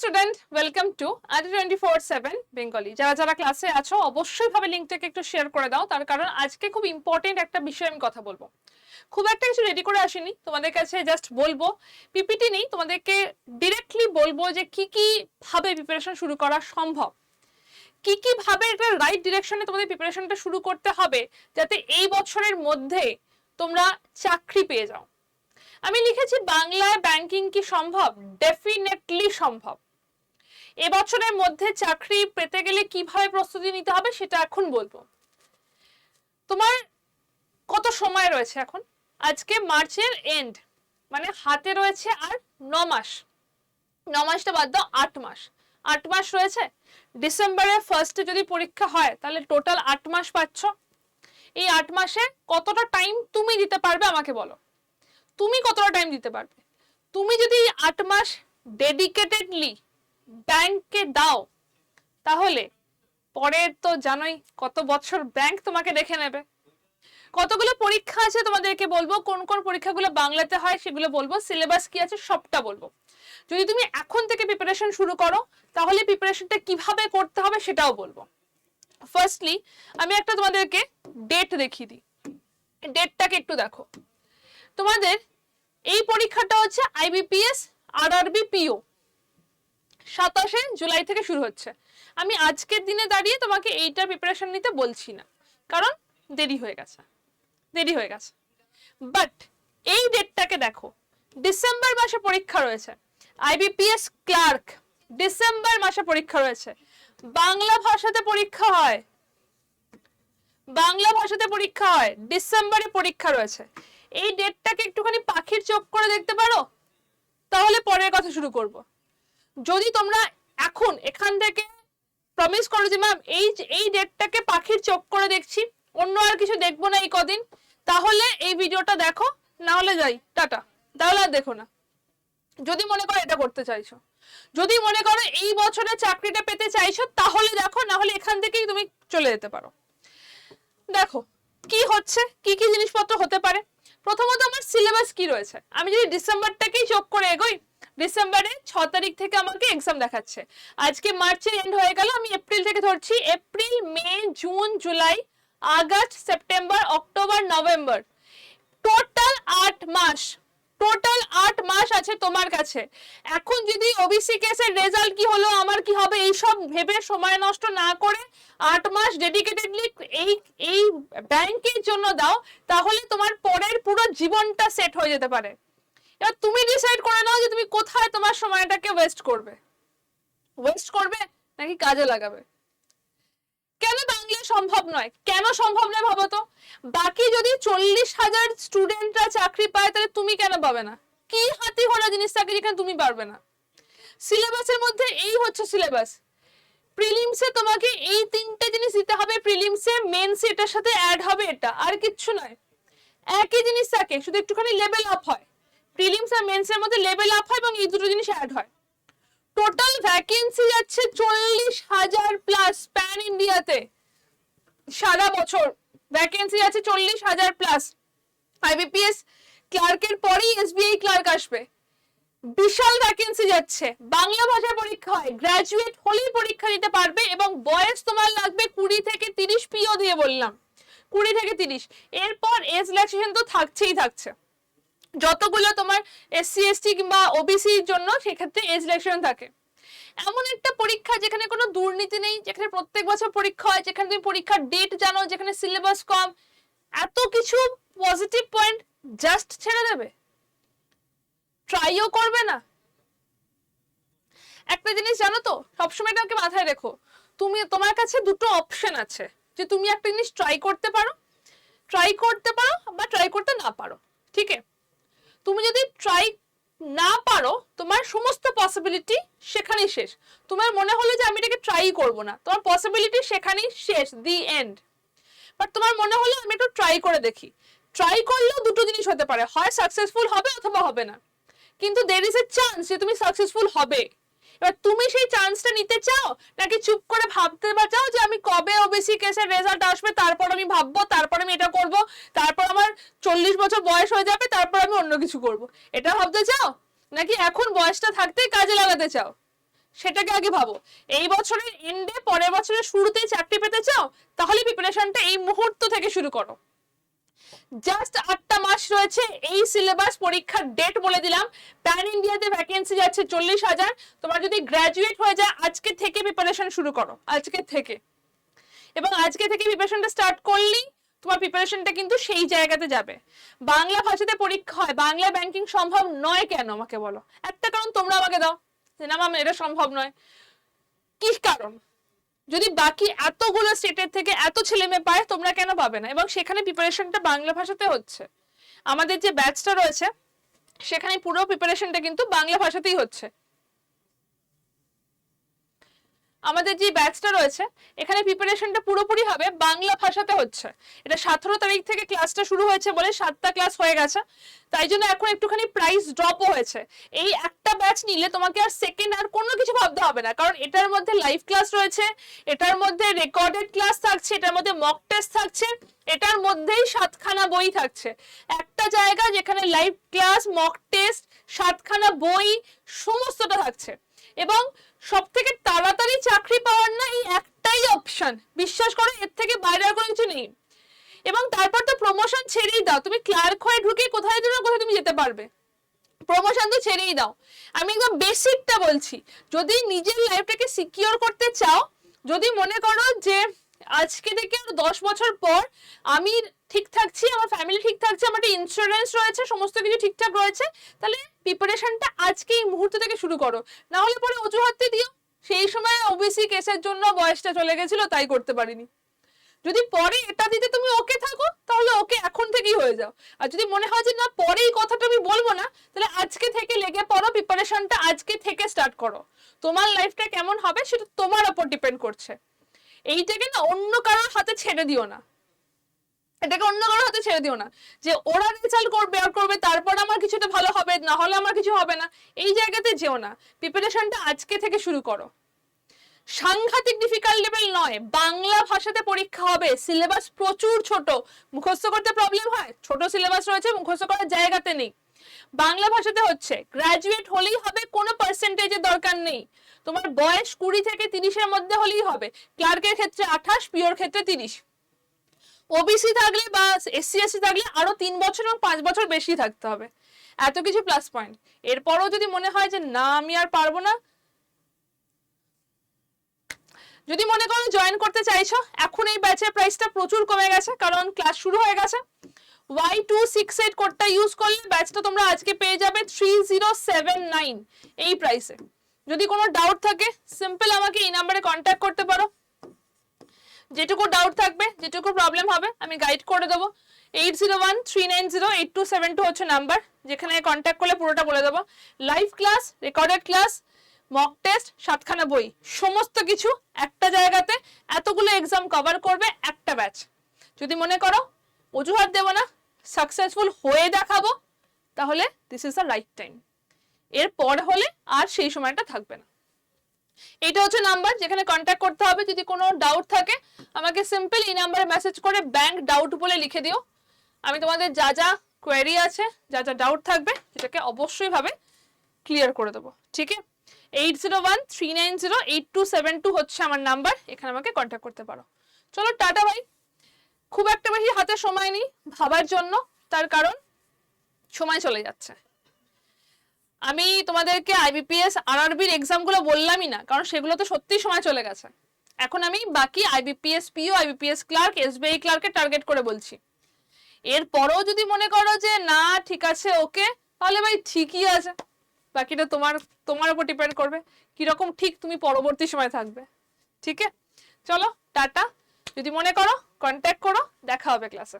Student welcome to আজ twenty four seven Bengali যারা যারা ক্লাসে আছো, অবশ্যই ভাবে লিঙ্কটাকে একটু শেয়ার করে দাও। তার কারণ আজকে খুব ইম্পর্টেন্ট একটা বিষয় আমি কথা বলব। খুব একটা কিছু রেডি করে আসিনি। তোমাদের কাছে জাস্ট বলব। পিপিটি নেই। তোমাদেরকে ডিরেক্টলি বলব যে কি কি ভাবে প্রিপারেশন শুরু করা সম্ভব। কি কি ভাবে একটা রাইট ডিরেকশনে তোমাদের প্রিপারেশনটা শুরু করতে হবে, যাতে এই বছরের মধ্যে তোমরা চাকরি পেয়ে যাও। আমি লিখেছি বাংলায় ব্যাংকিং কি সম্ভব? ডেফিনেটলি সম্ভব। এবছরের মধ্যে চাকরি পেতে গেলে কীভাবে প্রস্তুতি নিতে হবে সেটা এখন বলব। তোমার কত সময় রয়েছে এখন? আজকে মার্চের এন্ড মানে হাতে রয়েছে আর ন মাস। ন মাসটা বাদ দাও, আট মাস। আট মাস রয়েছে। ডিসেম্বরের ফার্স্টে যদি পরীক্ষা হয়, তাহলে টোটাল আট মাস পাচ্ছ। এই আট মাসে কতটা টাইম তুমি দিতে পারবে আমাকে বলো। তুমি কতটা টাইম দিতে পারবে? তুমি যদি আট মাস ডেডিকেটেডলি ব্যাংককে দাও। তাহলে পরে তো জানোই কত বছর ব্যাংক তোমাকে দেখে নেবে। কতগুলো পরীক্ষা আছে তোমাদেরকে বলব, কোন কোন পরীক্ষাগুলো বাংলাতে হয় সেগুলো বলব সিলেবাস কি আছে সবটা বলব। যদি তুমি এখন থেকে প্রিপারেশন শুরু করো, তাহলে প্রিপারেশনটা কীভাবে করতে হবে সেটাও বলব। ফার্স্টলি আমি একটা তোমাদেরকে ডেট দেখিয়ে দিই। ডেটটাকে একটু দেখো। তোমাদের এই পরীক্ষাটা হচ্ছে আইবিপিএস আরআরবি পিও সাতাশে জুলাই থেকে শুরু হচ্ছে। আমি আজকের দিনে দাঁড়িয়ে তোমাকে এইটার প্রিপারেশন নিতে বলছি না। কারণ দেরি হয়ে গেছে। দেরি হয়ে গেছে। বাট এই ডেটটাকে দেখো। ডিসেম্বর মাসে পরীক্ষা রয়েছে। আইবিপিএস ক্লার্ক ডিসেম্বর মাসে পরীক্ষা রয়েছে। বাংলা ভাষাতে পরীক্ষা হয়। বাংলা ভাষাতে পরীক্ষা হয়। ডিসেম্বরে পরীক্ষা রয়েছে। এই ডেটটাকে একটুখানি পাখির চোখ করে দেখতে পারো? তাহলে পরের কথা শুরু করব। যদি তোমরা এখন এখান থেকে প্রমিস করো যে ম্যাম এই এই ডেটটাকে পাখির চোখ করে দেখছি, অন্য আর কিছু দেখব না এই কদিন, তাহলে এই ভিডিওটা দেখো, না হলে যাই, টাটা। তাহলে আর দেখো না। যদি মনে করো এটা করতে চাইছো, যদি মনে করো এই বছরে চাকরিটা পেতে চাইছো, তাহলে দেখো, না হলে এখান থেকেই তুমি চলে যেতে পারো। দেখো, কি হচ্ছে, কি কি জিনিসপত্র হতে পারে প্রথমত আমার সিলেবাস কি রয়েছে? আমি যদি ডিসেম্বরটাকেই চোখ করে এগোই ডিসেম্বরে ছ তারিখ থেকে আমাকে এক্সাম দেখাচ্ছে। আজকে মার্চের এন্ড হয়ে গেল, আমি এপ্রিল থেকে ধরছি। April May June July August September October November total আট মাস টোটাল আট মাস আছে তোমার কাছে। এখন যদি ওবিসি কেসের রেজাল্ট কি হলো, আমার কি হবে? এইসব ভেবে সময় নষ্ট না করে আট মাস ডেডিকেটেডলি এই এই ব্যাংকের জন্য দাও, তাহলে তোমার পরের পুরো জীবনটা সেট হয়ে যেতে পারে। এবার তুমি ডিসাইড করে নাও যে তুমি কোথায় তোমার সময়টাকে ওয়েস্ট করবে। ওয়েস্ট করবে নাকি কাজে লাগাবে? কেন বাংলা সম্ভব নয়? কেন সম্ভব নয় ভাবো তো? বাকি যদি চল্লিশ হাজার স্টুডেন্টরা চাকরি পায়, তাহলে তুমি কেন পাবে না? কি হাতি ঘোড়া জিনিস থাকে যেখানে তুমি পারবে না? সিলেবাসের মধ্যে এই হচ্ছে সিলেবাস প্রিলিমসে তোমাকে এই তিনটে জিনিস দিতে হবে। প্রিলিমসে মেন্সে এটার সাথে অ্যাড হবে এটা। আর কিচ্ছু নয়। একই জিনিস থাকে শুধু একটুখানি লেভেল আপ হয়। প্রিলিমস আর মেন্সের মধ্যে লেভেল আপ হয় এবং এই দুটো জিনিস অ্যাড হয়। টোটাল ভ্যাকেন্সি যাচ্ছে চল্লিশ হাজার প্লাস প্যান ইন্ডিয়াতে সারা বছর ভ্যাকেন্সি আছে চল্লিশ হাজার প্লাস আইবিপিএস ক্লার্কের পরেই এসবিআই ক্লার্ক আসবে। বিশাল ভ্যাকেন্সি যাচ্ছে। বাংলা ভাষা পরীক্ষা হয় গ্রাজুয়েট হলেই পরীক্ষা দিতে পারবে এবং বয়স তোমার লাগবে কুড়ি থেকে তিরিশ পিও দিয়ে বললাম। কুড়ি থেকে তিরিশ। এরপর এজ রিল্যাক্সেশন তো থাকছেই থাকছে। যতগুলো তোমার এসসি এসটি কিংবা ওবিসির জন্য সেক্ষেত্রে এজ রিলেকশন থাকে। এমন একটা পরীক্ষা যেখানে কোনো দুর্নীতি নেই, যেখানে প্রত্যেক বছর পরীক্ষা হয়, যেখানে তুমি পরীক্ষার ডেট জানো, যেখানে সিলেবাস কম, এত কিছু পজিটিভ পয়েন্ট জাস্ট ছেড়ে দেবে। ট্রাইও করবে না। একটা জিনিস জানো তো, সবসময় এটাকে মাথায় রেখো, তুমি, তোমার কাছে দুটো অপশন আছে, যে তুমি একটা জিনিস ট্রাই করতে পারো ট্রাই করতে পারো বা ট্রাই করতে না পারো, ঠিক? আছে তুমি যদি ট্রাই না পারো, তোমার সমস্ত পসিবিলিটি সেখানেই শেষ। তোমার মনে হলো যে আমি এটাকে ট্রাই করব না। তোমার পসিবিলিটি সেখানেই শেষ দি এন্ড বাট তোমার মনে হলো আমি একটু ট্রাই করে দেখি। ট্রাই করলেও দুটো জিনিস হতে পারে, হয় সাকসেসফুল হবে অথবা হবে না। কিন্তু দের ইজ এ চান্স যে তুমি সাকসেসফুল হবে। এবার তুমি সেই চান্সটা নিতে চাও? নাকি চুপ করে ভাবতে বা চাও যে আমি কবে ওবিসি কেসের রেজাল্ট আসবে? তারপর আমি ভাববো, তারপর আমি এটা করব, তারপর আমার চল্লিশ বছর বয়স হয়ে যাবে, তারপর আমি অন্য কিছু করব। এটা ভাবতে চাও? নাকি এখন বয়সটা থাকতেই কাজে লাগাতে চাও? সেটাকে আগে ভাবো। এই বছরের এন্ডে পরের বছরের শুরুতেই চাকরি পেতে চাও? তাহলে প্রিপারেশনটা এই মুহূর্ত থেকে শুরু করো। জাস্ট আটটা মাস রয়েছে, এই সিলেবাস পরীক্ষার ডেট বলে দিলাম। প্যান ইন্ডিয়াতে ভ্যাকেন্সি যাচ্ছে চল্লিশ হাজার। তোমার যদি গ্র্যাজুয়েট হয়ে যায়, আজকে থেকে প্রিপারেশন শুরু করো, আজকে থেকে। এবং আজকে থেকে প্রিপারেশনটা স্টার্ট করলেই তোমার প্রিপারেশনটা কিন্তু সেই জায়গাতে যাবে। বাংলা ভাষাতে পরীক্ষা হয়, বাংলা ব্যাংকিং সম্ভব নয় কেন আমাকে বলো? একটা কারণ তোমরা আমাকে দাও। না ম্যাম এটা সম্ভব নয়। কি কারণ? যদি বাকি এতগুলো স্টেটের থেকে এত ছেলে মেয়ে পায়, তোমরা কেন পাবে না? এবং সেখানে প্রিপারেশনটা বাংলা ভাষাতে হচ্ছে। আমাদের যে ব্যাচটা রয়েছে, সেখানে পুরো প্রিপারেশনটা কিন্তু বাংলা ভাষাতেই হচ্ছে। আমাদের যে ব্যাচটা রয়েছে, এখানে প্রিপারেশনটা পুরোপুরি হবে বাংলা ভাষাতে হচ্ছে। এটা সতেরো তারিখ থেকে ক্লাসটা শুরু হয়েছে বলে সাতটা ক্লাস হয়ে গেছে। তাই জন্য এখন একটুখানি প্রাইস ড্রপও হয়েছে। এই একটা ব্যাচ নিলে তোমাকে আর সেকেন্ড আর কোনো কিছু ভাবতে হবে না। কারণ এটার মধ্যে লাইভ ক্লাস রয়েছে, এটার মধ্যে রেকর্ডেড ক্লাস থাকছে, এটার মধ্যে মক টেস্ট থাকছে, এটার মধ্যেই সাতখানা বই থাকছে। একটা জায়গা যেখানে লাইভ ক্লাস মক টেস্ট সাতখানা বই, সমস্তটা থাকছে। এবং সব থেকে তাড়াতাড়ি চাকরি পাওয়ার না এই একটাই অপশন বিশ্বাস করো, এর থেকে বাইরে আর কোনো কিছু নেই। এবং তারপর তো প্রমোশন ছেড়েই দাও। তুমি ক্লার্ক হয়ে ঢুকে কোথায় যেন কোথায় তুমি যেতে পারবে। প্রমোশন তো ছেড়েই দাও। আমি একদম বেসিকটা বলছি। যদি নিজের লাইফটাকে সিকিওর করতে চাও, যদি মনে করো যে আজকে থেকে আর দশ বছর পর আমি ঠিক থাকছি, আমার ফ্যামিলি ঠিক থাকছে, আমার একটা ইন্স্যুরেন্স রয়েছে, সমস্ত কিছু ঠিকঠাক রয়েছে, তাহলে প্রিপারেশনটা আজকে এই মুহূর্ত থেকে শুরু করো। না হলে পরে অজুহাতে দিও। সেই সময় ওবিসি কেসের জন্য বয়সটা চলে গেছিল, তাই করতে পারিনি। যদি পরে এটা দিতে তুমি ওকে থাকো, তাহলে ওকে এখন থেকেই হয়ে যাও। আর যদি মনে হয় যে না পরে এই কথাটা আমি বলব না, তাহলে আজকে থেকে লেগে পড়ো প্রিপারেশনটা আজকে থেকে স্টার্ট করো। তোমার লাইফটা কেমন হবে, সেটা তোমার উপর ডিপেন্ড করছে। এইটাকে না অন্য কারোর হাতে ছেড়ে দিও না। এটাকে অন্য কারোর হাতে ছেড়ে দিও না। যে ওরা রেজাল্ট করবে, আর করবে, তারপর আমার কিছুটা ভালো হবে, না হলে আমার কিছু হবে না। এই জায়গাতে যেও না। প্রিপারেশনটা আজকে থেকে শুরু করো। সাংঘাতিক ডিফিকাল্ট লেভেল নয়। বাংলা ভাষাতে পরীক্ষা হবে। সিলেবাস প্রচুর ছোট। মুখস্থ করতে প্রবলেম হয়? ছোট সিলেবাস রয়েছে, মুখস্থ করার জায়গাতে নেই। বাংলা ভাষাতে হচ্ছে গ্রাজুয়েট হলেই হবে, কোনো পার্সেন্টেজের দরকার নেই। তোমার বয়স কুড়ি থেকে তিরিশের মধ্যে হলেই হবে ক্লার্কের ক্ষেত্রে আঠাশ পিওর ক্ষেত্রে তিরিশ। ওবিসি থাকলে বা এসসি এসসি থাকলে আরও তিন বছর এবং পাঁচ বছর বেশি থাকতে হবে। এত কিছু প্লাস পয়েন্ট এরপরও যদি মনে হয় যে না, আমি আর পারব না, যদি মনে করো জয়েন করতে চাইছো, এখন এই ব্যাচের প্রাইসটা প্রচুর কমে গেছে, কারণ ক্লাস শুরু হয়ে গেছে। ওয়াই টু সিক্স এইট কোডটা ইউজ করলে ব্যাচটা তোমরা আজকে পেয়ে যাবে থ্রি জিরো সেভেন নাইন এই প্রাইসে যদি কোনো ডাউট থাকে সিম্পল আমাকে এই নাম্বারে কন্ট্যাক্ট করতে পারো। যেটুকু ডাউট থাকবে, যেটুকু প্রবলেম হবে, আমি গাইড করে দেবো। Eight zero one three nine zero eight two seven two হচ্ছে নাম্বার যেখানে কন্ট্যাক্ট করলে পুরোটা বলে দেবো। Live class recorded class mock test সাতখানা বই, সমস্ত কিছু একটা জায়গাতে এতগুলো এক্সাম কভার করবে একটা ব্যাচ যদি মনে করো, অজুহাত দেবো না সাকসেসফুল হয়ে দেখাবো, তাহলে this is the right time এর পর হলে আর সেই সময়টা থাকবে না। এটা হচ্ছে নাম্বার যেখানে কন্ট্যাক্ট করতে হবে, যদি কোনো ডাউট থাকে, আমাকে সিম্পল এই নাম্বারে মেসেজ করে ব্যাংক ডাউট বলে লিখে দিও। আমি তোমাদের যা যা কোয়েরি আছে, যা যা ডাউট থাকবে, সেটাকে অবশ্যই ভাবে ক্লিয়ার করে দেবো ঠিক আছে eight zero one three nine zero eight two seven two হচ্ছে আমার নাম্বার এখানে আমাকে কন্ট্যাক্ট করতে পারো। চলো টাটা ভাই খুব একটা বেশি হাতে সময় নেই ভাবার জন্য, তার কারণ সময় চলে যাচ্ছে। আমি তোমাদেরকে আইবিপিএস আরআরবির এক্সামগুলো বললামই না, কারণ সেগুলো তো সত্যি সময় চলে গেছে। এখন আমি বাকি IBPS PO IBPS clerk SBI ক্লার্কে target করে বলছি। এরপরও যদি মনে করো যে, না, ঠিক আছে ওকে তাহলে ভাই ঠিকই আছে। বাকিটা তোমার তোমার উপর ডিপেন্ড করবে। কীরকম ঠিক তুমি পরবর্তী সময় থাকবে। ঠিক? আছে চলো, টাটা। যদি মনে করো কন্ট্যাক্ট করো দেখা হবে ক্লাসে